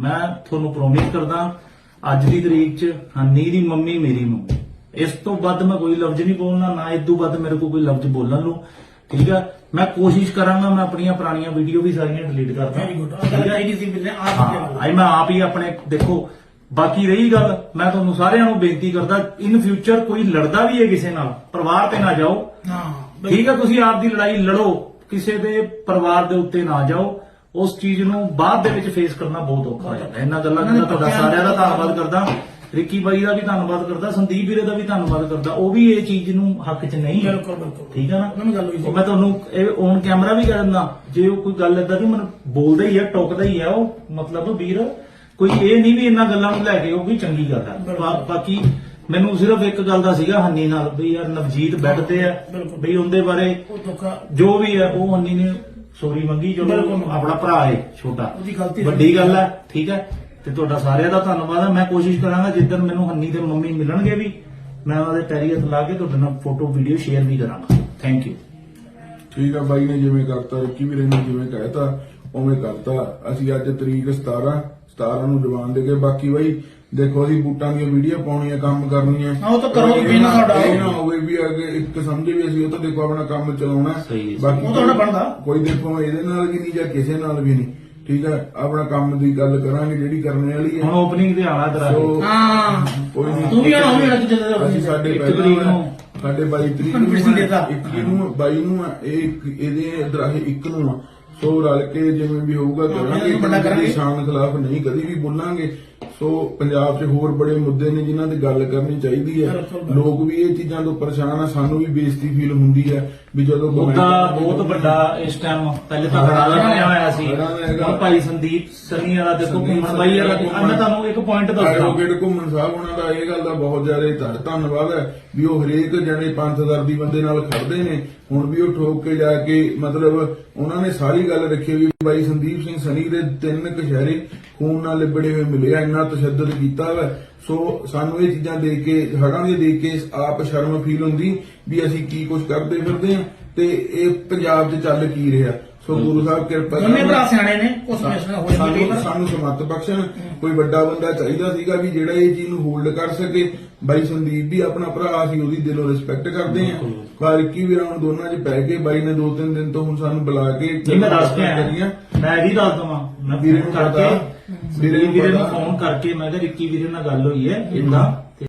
ਮੈਂ ਤੁਹਾਨੂੰ ਪ੍ਰੋਮਿਸ ਕਰਦਾ ਅੱਜ ਦੀ ਤਰੀਕ 'ਚ ਹਨੀ ਦੀ ਮੰਮੀ ਮੇਰੀ ਮੰਮੀ। ਇਸ ਤੋਂ ਵੱਧ ਮੈਂ ਕੋਈ ਲਫ਼ਜ਼ ਨਹੀਂ ਬੋਲਣਾ ਨਾ ਇਸ ਤੋਂ ਵੱਧ ਮੇਰੇ ਕੋਲ ਕੋਈ ਲਫ਼ਜ਼ ਬੋਲਣ ਨੂੰ। ਠੀਕ ਆ ਮੈਂ ਕੋਸ਼ਿਸ਼ ਕਰਾਂਗਾ ਮੈਂ ਆਪਣੀਆਂ ਪੁਰਾਣੀਆਂ ਵੀਡੀਓ ਵੀ ਸਾਰੀਆਂ ਡਿਲੀਟ ਕਰਦਾ ਵੈਰੀ ਗੁੱਡ ਚਾਹੀਦੀ ਸੀ ਬਿਲਨੇ ਆਪ ਅੱਜ ਮੈਂ ਆਪ ਹੀ ਆਪਣੇ ਦੇਖੋ ਬਾਕੀ ਰਹੀ ਗੱਲ ਮੈਂ ਤੁਹਾਨੂੰ ਸਾਰਿਆਂ ਨੂੰ ਬੇਨਤੀ ਕਰਦਾ ਇਨ ਫਿਊਚਰ ਕੋਈ ਲੜਦਾ ਵੀ ਹੈ ਕਿਸੇ ਨਾਲ ਪਰਿਵਾਰ ਤੇ ਨਾ ਜਾਓ। ਹਾਂ ਠੀਕ ਹੈ? ਤੁਸੀਂ ਆਪ ਦੀ ਲੜਾਈ ਲੜੋ ਕਿਸੇ ਦੇ ਪਰਿਵਾਰ ਦੇ ਉੱਤੇ ਨਾ ਜਾਓ। ਉਸ ਚੀਜ਼ ਨੂੰ ਬਾਅਦ ਦੇ ਵਿੱਚ ਫੇਸ ਕਰਨਾ ਬਹੁਤ ਔਖਾ ਹੋ ਜਾਂਦਾ। ਇਹਨਾਂ ਗੱਲਾਂ ਦਾ ਤੁਹਾਡਾ ਸਾਰਿਆਂ ਦਾ ਧੰਨਵਾਦ ਕਰਦਾ। ਰਿੱਕੀ ਬਾਈ ਦਾ ਵੀ ਧੰਨਵਾਦ ਕਰਦਾ ਸੰਦੀਪ ਵੀਰੇ ਦਾ ਵੀ ਧੰਨਵਾਦ ਕਰਦਾ। ਉਹ ਵੀ ਇਹ ਚੀਜ਼ ਨੂੰ ਹੱਕ 'ਚ ਨਹੀਂ। ਹੈ ਬਿਲਕੁਲ ਬਿਲਕੁਲ। ਠੀਕ ਹੈ ਨਾ? ਉਹਨਾਂ ਨੂੰ ਗੱਲ ਹੋਈ ਸੀ। ਉਹ ਮੈਂ ਤੁਹਾਨੂੰ ਇਹ ਔਨ ਕੈਮਰਾ ਵੀ ਕਹਿ ਦਿੰਦਾ। ਜੇ ਉਹ ਕੋਈ ਗੱਲ ਏਦਾਂ ਦੀ ਮੈਨੂੰ ਬੋਲਦਾ ਹੀ ਹੈ ਟੋਕਦਾ ਹੀ ਹੈ ਉਹ ਮਤਲਬ ਵੀਰ ਕੋਈ ਇਹ ਨਹੀਂ ਵੀ ਇਹਨਾਂ ਗੱਲਾਂ ਨੂੰ ਲੈ ਕੇ ਉਹ ਵੀ ਚੰਗੀ ਗੱਲ ਹੈ ਬਾ- ਬਾਕੀ ਮੈਨੂੰ ਸਿਰਫ ਇੱਕ ਗੱਲ ਦਾ ਸੀਗਾ ਹੰਨੀ ਨਾਲ ਵੀ ਯਾਰ ਨਵਜੀਤ ਬੈੱਡ ਤੇ ਹੈ ਬਿਲਕੁਲ। ਵੀ ਉਹਦੇ ਬਾਰੇ ਉਹ ਜੋ ਵੀ ਹੈ ਉਹ ਹੰਨੀ ਨੇ ਸੋਰੀ ਮੰਗੀ ਜੋ ਬਿਲਕੁਲ। ਆਪਣਾ ਭਰਾ ਹੈ ਛੋਟਾ। ਉਹਦੀ ਗਲਤੀ ਵੱਡੀ ਗੱਲ ਹੈ ਠੀਕ ਹੈ? ਤੇ ਤੁਹਾਡਾ ਸਾਰਿਆਂ ਦਾ ਧੰਨਵਾਦ ਹੈ। ਮੈਂ ਕੋਸ਼ਿਸ਼ ਕਰਾਂਗਾ ਜਿੱਦਣ ਮੈਨੂੰ ਹੰਨੀ ਤੇ ਮੰਮੀ ਮਿਲਣਗੇ ਵੀ ਮੈਂ ਉਹਨਾਂ ਦੇ ਪੈਰੀ ਹੱਥ ਲਾ ਕੇ ਤੁਹਾਡੇ ਨਾਲ ਫੋਟੋ ਵੀਡੀਓ ਸ਼ੇਅਰ ਵੀ ਕਰਾਂਗਾ। ਥੈਂਕ ਯੂ ਠੀਕ ਆ ਬਾਈ ਨੇ ਜਿਵੇਂ ਕਰਤਾ ਰਿੱਕੀ ਵੀਰੇ ਨੇ ਜਿਵੇਂ ਕਹਿਤਾ ਉਵੇਂ ਕਰਤਾ। ਅਸੀਂ ਅੱਜ ਤਰੀਕ 17 17 ਨੂੰ ਜਵਾਨ ਦੇ ਕੇ ਬਾਕੀ ਬਾਈ ਦੇਖੋ ਅਸੀਂ ਬੂਟਾਂ ਦੀਆਂ ਵੀਡੀਓ ਪਾਉਣੀਆਂ ਕੰਮ ਕਰਨੀਆਂ ਹਾਂ, ਉਹ ਤਾਂ ਕਰੋ, ਵੀ ਨਾ ਸਾਡਾ। ਇਹ ਨਾ ਹੋਵੇ ਵੀ ਅੱਗੇ ਇੱਕ ਸਮਝੇ ਵੀ ਅਸੀਂ ਉਹ ਤਾਂ ਦੇਖੋ ਆਪਣਾ ਕੰਮ ਚਲਾਉਣਾ ਹੈ। ਸਹੀ ਹੈ। ਬਾਕੀ ਉਹ ਤਾਂ ਉਹਦਾ ਬਣਦਾ। ਕੋਈ ਦੇਖੋ ਇਹਦੇ ਨਾਲ ਵੀ ਨਹੀਂ ਜਾਂ ਕਿਸੇ ਨਾਲ ਵੀ ਨਹੀਂ ਠੀਕ ਹੈ ਆਪਣਾ ਕੰਮ ਦੀ ਗੱਲ ਕਰਾਂਗੇ ਜਿਹੜੀ ਕਰਨੇ ਵਾਲੀ ਹੁਣ ਹੈ ਓਪਨਿੰਗ ਤੇ ਆਣਾ ਸੋ ਹਾਂ ਕੋਈ ਨਹੀਂ ਤੂੰ ਵੀ ਆਣਾ ਹੋਵੇ ਅੱਜ ਜਦੋਂ ਅਸੀਂ ਸਾਡੇ ਪਹਿਲਾਂ ਤਰੀਕ ਨੂੰ। ਸਾਡੇ 22 ਤਰੀਕ ਨੂੰ। ਇੱਕ ਨੂੰ 22 ਨੂੰ ਆ, ਇਹ ਇਹਦੇ ਦਰਾਹੇ ਇੱਕ ਨੂੰ ਆ। ਸੋ ਰਲ ਕੇ ਜਿਵੇਂ ਵੀ ਹੋਊਗਾ ਕਰਾਂਗੇ ਕਰਾਂਗੇ। ਸ਼ਾਨ ਖਿਲਾਫ ਨਹੀਂ ਕਦੀ ਵੀ ਬੋਲਾਂਗੇ ਸੋ ਪੰਜਾਬ 'ਚ ਹੋਰ ਬੜੇ ਮੁੱਦੇ ਨੇ ਜਿਨ੍ਹਾਂ ਤੇ ਗੱਲ ਕਰਨੀ ਚਾਹੀਦੀ ਹੈ। ਲੋਕ ਵੀ ਇਹ ਚੀਜ਼ਾਂ ਤੋਂ ਪਰੇਸ਼ਾਨ ਆ ਸਾਨੂੰ ਵੀ ਬੇਇੱਜ਼ਤੀ ਫੀਲ ਹੁੰਦੀ ਹੈ ਵੀ ਜਦੋਂ ਮੁੱਦਾ ਬਹੁਤ ਵੱਡਾ ਇਸ ਟਾਈਮ ਪਹਿਲੇ ਤਾਂ ਖੜਾ ਬਣਿਆ ਹੋਇਆ ਸੀ। ਹੁਣ ਭਾਈ ਸੰਦੀਪ ਸਨੀ ਵਾਲਾ ਦੇਖੋ ਘੁੰਮਣ ਬਾਈ ਵਾਲਾ ਮੈਂ ਤੁਹਾਨੂੰ ਇੱਕ ਪੁਆਇੰਟ ਦੱਸਦਾ ਐਡਵੋਕੇਟ ਘੁੰਮਣ ਸਾਹਿਬ ਉਹਨਾਂ ਦਾ ਇਹ ਗੱਲ ਦਾ ਬਹੁਤ ਜ਼ਿਆਦਾ ਧੰਨ- ਧੰਨਵਾਦ ਹੈ ਵੀ ਉਹ ਹਰੇਕ ਜਣੇ ਪੰਥ ਦਰਦੀ ਬੰਦੇ ਨਾਲ ਖੜਦੇ ਨੇ। ਹੁਣ ਵੀ ਉਹ ਠੋਕ ਕੇ ਜਾ ਕੇ ਮਤਲਬ ਉਹਨਾਂ ਨੇ ਸਾਰੀ ਗੱਲ ਰੱਖੀ ਵੀ ਬਾਈ ਸੰਦੀਪ ਸਿੰਘ ਸਨੀ ਦੇ ਤਿੰਨ ਕਸ਼ਹਿਰੇ ਖੂਨ ਨਾਲ ਲਿਬੜੇ ਹੋਏ ਮਿਲੇ ਇੰਨਾ ਤਸ਼ੱਦਦ ਕੀਤਾ ਵਾ। ਸੋ ਸਾਨੂੰ ਇਹ ਚੀਜ਼ਾਂ ਦੇਖ ਕੇ ਹੜਾਂ ਦੇਖ ਕੇ ਆਪ ਸ਼ਰਮ ਫੀਲ ਹੁੰਦੀ ਵੀ ਅਸੀਂ ਕੀ ਕੁਝ ਕਰਦੇ ਫਿਰਦੇ ਆ ਤੇ ਇਹ ਪੰਜਾਬ 'ਚ ਚੱਲ ਕੀ ਰਿਹਾ। ਸੋ ਗੁਰੂ ਸਾਹਿਬ ਕਿਰਪਾ ਦੋਨੇ। ਭਰਾ ਸਿਆਣੇ ਨੇ ਕੁਝ ਮਿਸਣਾ ਹੋ ਜਾਂਦੀ ਸਾਨੂੰ ਸਾਨੂੰ ਸਮੱਤ ਬਖਸ਼ਣ। ਕੋਈ ਵੱਡਾ ਬੰਦਾ ਚਾਹੀਦਾ ਸੀਗਾ ਵੀ ਜਿਹੜਾ ਇਹ ਚੀਜ਼ ਨੂੰ ਹੋਲਡ ਕਰ ਸਕੇ। ਬਾਈ ਸੰਦੀਪ ਵੀ ਆਪਣਾ ਭਰਾ ਸੀ ਉਹਦੀ ਦਿਲੋਂ ਰਿਸਪੈਕਟ ਕਰਦੇ ਆ ਪਰ ਕੀ ਵੀਰਾਂ ਨੂੰ ਦੋਨਾਂ 'ਚ ਪੈ ਕੇ ਬਾਈ ਨੇ ਦੋ ਤਿੰਨ ਦਿਨ ਤੋਂ ਹੁਣ ਸਾਨੂੰ ਬੁਲਾ ਕੇ ਮੈਂ ਦੱਸ ਕੇ। ਆਇਆ ਮੈਂ ਵੀ ਦੱਸ ਦਵਾਂ। ਮੈਂ ਵੀਰੇ ਨੂੰ ਕਰਕੇ ਵੀਰੇ ਨੂੰ ਨੂੰ। ਫੋਨ ਕਰਕੇ ਮੈਂ ਕਿਹਾ ਰਿੱਕੀ ਵੀਰੇ ਨਾਲ ਗੱਲ ਹੋਈ ਹੈ ਇਦਾਂ